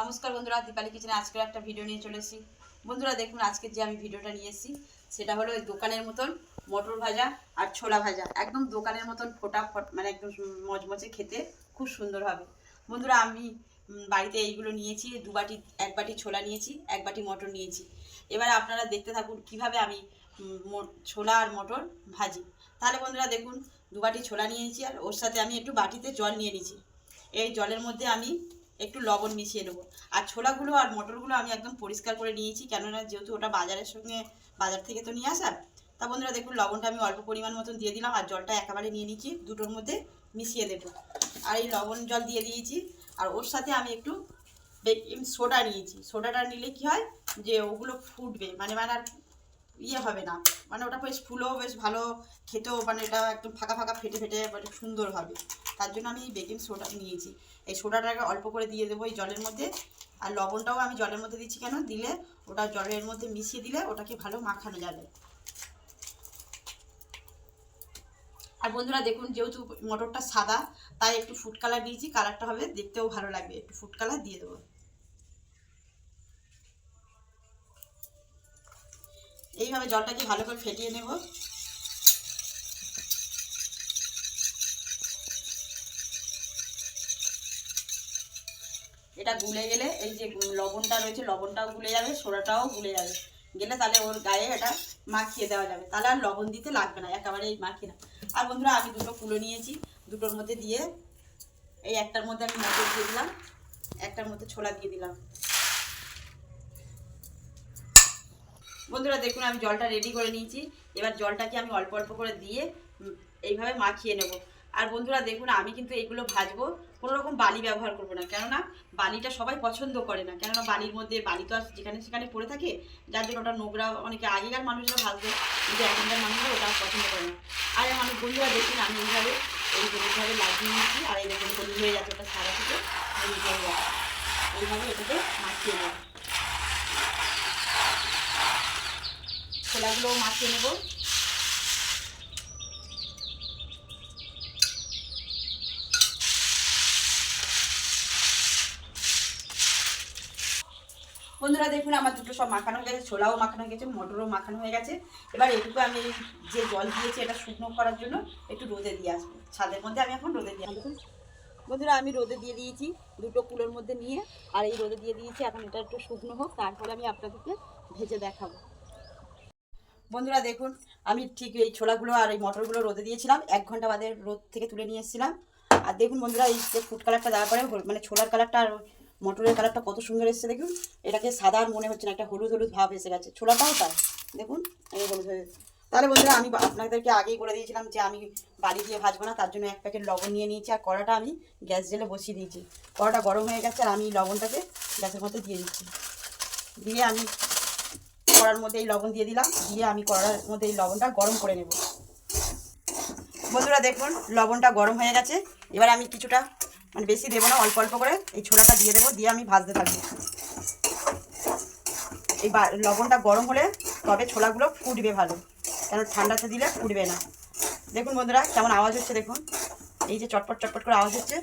নমস্কার বন্ধুরা, দীপালি কিচেনে আজকে একটা ভিডিও নিয়ে চলে এসেছি। বন্ধুরা, দেখুন, আজকে যে আমি ভিডিওটা নিয়ে এসেছি, সেটা হলো ওই দোকানের মতন মটর ভাজা আর ছোলা ভাজা। একদম দোকানের মতন ফোটা ফট মানে একদম মচমচে খেতে খুব সুন্দর হবে। বন্ধুরা, আমি বাড়িতে এইগুলো নিয়েছি, দু বাটি, এক বাটি ছোলা নিয়েছি, এক বাটি মটর নিয়েছি। এবারে আপনারা দেখতে থাকুন কীভাবে আমি ছোলা আর মটর ভাজি। তাহলে বন্ধুরা, দেখুন, দু বাটি ছোলা নিয়েছি আর ওর সাথে আমি একটু বাটিতে জল নিয়ে নিয়েছি। এই জলের মধ্যে আমি একটু লবণ মিশিয়ে নেব আর ছোলাগুলো আর মটরগুলো আমি একদম পরিষ্কার করে নিয়েছি, কেননা যেহেতু ওটা বাজারের সঙ্গে বাজার থেকে তো নিয়ে আসা তা বন্ধুরা দেখুন লবণটা আমি অল্প পরিমাণ মতন দিয়ে দিলাম আর জলটা একেবারে নিয়ে নিচ্ছি, দুটোর মধ্যে মিশিয়ে দেবো। আর এই লবণ জল দিয়ে দিয়েছি, আর ওর সাথে আমি একটু বেকিং সোডা নিয়েছি। সোডাটা নিলে কি হয় যে ওগুলো ফুটবে মানে মানে আর ইয়ে হবে না মানে ওটা বেশ ফুলেও, বেশ ভালো, খেতেও মানে এটা একদম ফাঁকা ফাঁকা, ফেটে ফেটে মানে সুন্দর হবে। তার জন্য আমি বেকিং সোডা নিয়েছি। এই সোডাটাকে অল্প করে দিয়ে দেবো এই জলের মধ্যে। আর লবণটাও আমি জলের মধ্যে দিচ্ছি কেন? দিলে ওটা জলের মধ্যে মিশিয়ে দিলে ওটাকে ভালো মাখানো যাবে। আর বন্ধুরা দেখুন, যেহেতু মটরটা সাদা, তাই একটু ফুড কালার দিয়েছি কালারটা হবে দেখতেও ভালো লাগবে। একটু ফুড কালার দিয়ে দেবো। এইভাবে জলটাকে ভালো করে ফেটিয়ে নেব। এটা গুলে গেলে এই যে লবণটা রয়েছে, লবণটাও গুলে যাবে, সোডাটাও গুলে যাবে। গেলে তাহলে ওর গায়ে এটা মাখিয়ে দেওয়া যাবে। তাহলে আর লবণ দিতে লাগবে না একেবারে এই মাখিয়ে না। আর বন্ধুরা, আমি দুটো কুলো নিয়েছি, দুটোর মধ্যে দিয়ে এই একটার মধ্যে আমি মটর দিয়ে দিলাম, একটার মধ্যে ছোলা দিয়ে দিলাম। বন্ধুরা, দেখুন, আমি জলটা রেডি করে নিয়েছি। এবার জলটাকে আমি অল্প অল্প করে দিয়ে এইভাবে মাখিয়ে নেব। আর বন্ধুরা দেখুন, আমি কিন্তু এগুলো ভাজবো, কোনো রকম বালি ব্যবহার করব না। কেননা বালিটা সবাই পছন্দ করে না। কেননা বালির মধ্যে বালি তো আর যেখানে সেখানে পড়ে থাকে, যার জন্য ওটা নোংরা, অনেকে আগেকার মানুষরা ভাজবে কিন্তু এখনকার মানুষরা ওটা পছন্দ করে না। আর আমার বন্ধুরা দেখুন, আমি এইভাবে, এই এইভাবে লাগিয়ে নিয়েছি, আর এই দেখুন, হলুদ হয়ে যাচ্ছে ওটা সারা থেকে এইভাবে এটাকে মাখিয়ে নেব। ছোলাগুলো মাখিয়ে নেব। বন্ধুরা দেখুন, আমার দুটো সব মাখানো হয়ে গেছে, ছোলাও মাখানো হয়ে গেছে, মটরও মাখানো হয়ে গেছে। এবার এটুকু আমি যে জল দিয়েছি এটা শুকনো করার জন্য একটু রোদে দিয়ে আসব। ছাদের মধ্যে আমি এখন রোদে দিয়ে আসব। বন্ধুরা, আমি রোদে দিয়ে দিয়েছি দুটো কুলোর মধ্যে নিয়ে, আর এই রোদে দিয়ে দিয়েছি, এখন এটা একটু শুকনো হোক, তারপরে আমি আপনাদেরকে ভেজে দেখাবো। বন্ধুরা দেখুন, আমি ঠিক এই ছোলাগুলো আর এই মটরগুলো রোদে দিয়েছিলাম, এক ঘণ্টা বাদে রোদ থেকে তুলে নিয়ে এসেছিলাম। আর দেখুন বন্ধুরা, এই যে ফুড কালারটা দেওয়ার পরে মানে ছোলার কালারটা আর মটরের কালারটা কত সুন্দর এসেছে দেখুন। এটাকে সাদা মনে হচ্ছে না, একটা হলুদ হলুদ ভাব এসে গেছে। ছোলাটাও তাই, দেখুন, এই হলুদ হয়ে তাহলে বন্ধুরা, আমি আপনাদেরকে আগেই বলে দিয়েছিলাম যে আমি বাড়ি দিয়ে ভাজবো না, তার জন্য এক প্যাকেট লবণ নিয়ে নিয়েছি, আর কড়াটা আমি গ্যাস জেলে বসিয়ে দিয়েছি। কড়াটা গরম হয়ে গেছে, আর আমি লবণটাকে গ্যাসের মধ্যে দিয়ে দিচ্ছি। দিয়ে আমি কড়ার মধ্যে এই লবণ দিয়ে দিলাম, দিয়ে আমি কড়ার মধ্যে এই লবণটা গরম করে নেব। বন্ধুরা, দেখুন, লবণটা গরম হয়ে গেছে। এবার আমি কিছুটা মানে বেশি দেবো না, অল্প অল্প করে এই ছোলাটা দিয়ে দেবো, দিয়ে আমি ভাজতে থাকব। এই লবণটা গরম হলে তবে ছোলাগুলো ফুটবে ভালো, কেন ঠান্ডাতে দিলে ফুটবে না। দেখুন বন্ধুরা, কেমন আওয়াজ হচ্ছে দেখুন। এই যে চটপট চটপট করে আওয়াজ হচ্ছে।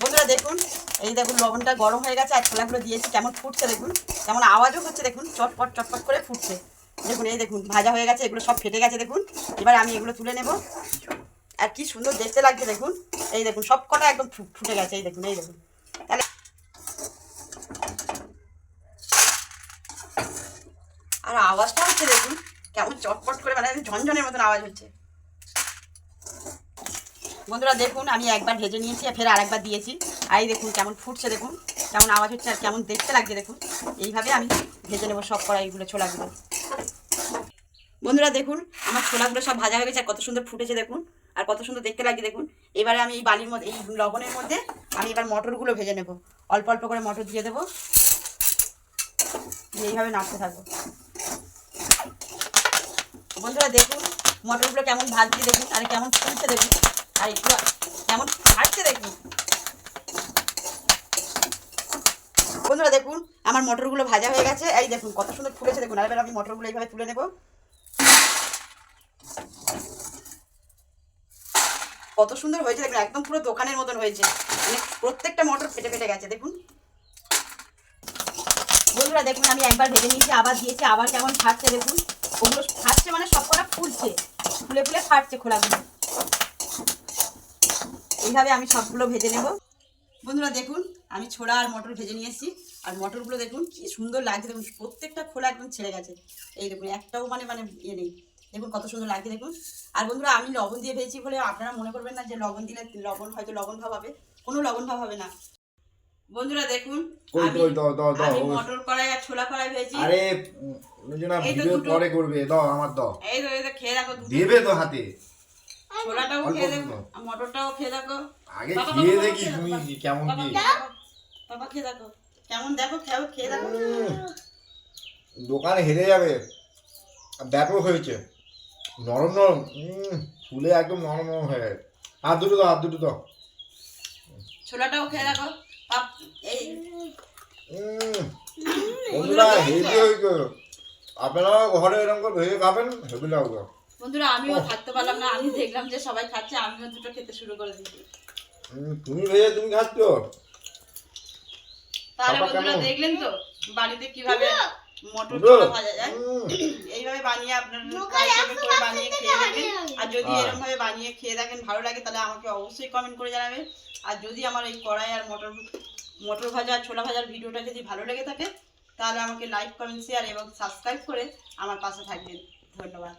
বন্ধুরা দেখুন, এই দেখুন লবণটা গরম হয়ে গেছে আর ছোলাগুলো দিয়েছি, কেমন ফুটছে দেখুন। কেমন আওয়াজও হচ্ছে দেখুন, চটপট চটপট করে ফুটছে। দেখুন, এই দেখুন, ভাজা হয়ে গেছে, এগুলো সব ফেটে গেছে দেখুন। এবার আমি এগুলো তুলে নেব। আর কি সুন্দর দেখতে লাগছে, দেখুন। এই দেখুন, সব কটা একদম ফুটে গেছে, এই দেখুন এই দেখুন। তাহলে আর আওয়াজটা হচ্ছে, দেখুন, কেমন চটপট করে মানে ঝনঝনের মতন আওয়াজ হচ্ছে। বন্ধুরা, দেখুন, আমি একবার ভেজে নিয়েছি আর ফের আরেকবার দিয়েছি। আর এই দেখুন, কেমন ফুটছে, দেখুন। কেমন আওয়াজ হচ্ছে আর কেমন দেখতে লাগছে, দেখুন। এইভাবে আমি ভেজে নেব সব কড়া এইগুলো ছোলাগুলো। বন্ধুরা, দেখুন, আমার ছোলাগুলো সব ভাজা হয়ে গেছে আর কত সুন্দর ফুটেছে, দেখুন। আর কত সুন্দর দেখতে লাগছে, দেখুন। এবারে আমি এই বালির মধ্যে, এই লবণের মধ্যে আমি এবার মটরগুলো ভেজে নেব। অল্প অল্প করে মটর দিয়ে দেবো। এইভাবে নাড়তে থাকব। বন্ধুরা, দেখুন, মটরগুলো কেমন ভাজছে, দেখুন, আর কেমন ফুলছে, দেখুন। আর একটু কেমন ফাটছে, দেখুন। বন্ধুরা, দেখুন, আমার মটরগুলো ভাজা হয়ে গেছে। এই দেখুন, কত সুন্দর ফুলেছে, দেখুন। আর এবার আমি মটরগুলো এইভাবে তুলে নেব। কত সুন্দর হয়েছে, দেখুন, একদম পুরো দোকানের মতন হয়েছে। মানে প্রত্যেকটা মটর ফেটে ফেটে গেছে, দেখুন। বন্ধুরা, দেখুন, আমি একবার ভেজে নিয়েছি, আবার দিয়েছি, আবার কেমন ফাটছে, দেখুন। ওগুলো ফাটছে মানে সব কটা ফুলছে, ফুলে ফুলে ফাটছে খোলাগুলো। এইভাবে আমি সবগুলো ভেজে নেব। বন্ধুরা, দেখুন, আমি ছোলা আর মটর ভেজে নিয়ে এসেছি আর মটরগুলো, দেখুন, কি সুন্দর লাগছে, দেখুন, প্রত্যেকটা খোলা একদম ছেড়ে গেছে। এই দেখুন, একটাও মানে মানে ইয়ে নেই। দেখুন কত সুন্দর লাগছে দেখুন। আর বন্ধুরা আমি লবণ দিয়ে ভেজেছি বলে আপনারা মনে করবেন না যে লবণ দিলে লবণ হয়তো লবণ ভাব হবে। কোনো লবণ ভাব হবে না। বন্ধুরা দেখুন আমি মটর কড়াই আর ছোলা কড়াই ভেজেছি। আরে তো ভিডিও পরে করবে দাও আমার দাও। এই তো এই তো খেয়ে দেখো দেবে তো হাতে। ছোলাটাও খেয়ে দেখো মটরটাও খেয়ে দেখো। আগে খেয়ে দেখি তুমি কেমন কি। বাবা খেয়ে দেখো। কেমন দেখো খেয়ে খেয়ে দেখো দোকানে হেরে যাবে। আর ব্যাপক হয়েছে। নরম নরম ফুলে একদম নরম নরম হয়ে গেছে। হাত দুটো দাও হাত দুটো দাও। ছোলাটাও খেয়ে বন্ধুরা হেভি হয়েছে আপনারা ঘরে এরকম করে ভেজে খাবেন হেভি লাগবে। বন্ধুরা আমিও থাকতে পারলাম না। আমি দেখলাম যে সবাই খাচ্ছে আমিও দুটো খেতে শুরু করে দিয়েছি। উম, তুমি ভেজে তুমি খাচ্ছ? তাহলে বন্ধুরা দেখলেন তো বাড়িতে কীভাবে মটর ছোলা ভাজা যায়। এইভাবে বানিয়ে আপনারা করে বানিয়ে খেয়ে দেখেন আর যদি হ্যাঁ। এরকম ভাবে বানিয়ে খেয়ে দেখেন ভালো লাগে তাহলে আমাকে অবশ্যই কমেন্ট করে জানাবেন। আর যদি আমার এই কড়াই আর মটর মটর ভাজা আর ছোলা ভাজার ভিডিওটা যদি ভালো লেগে থাকে তাহলে আমাকে লাইক কমেন্ট শেয়ার এবং সাবস্ক্রাইব করে আমার পাশে থাকবেন। ধন্যবাদ।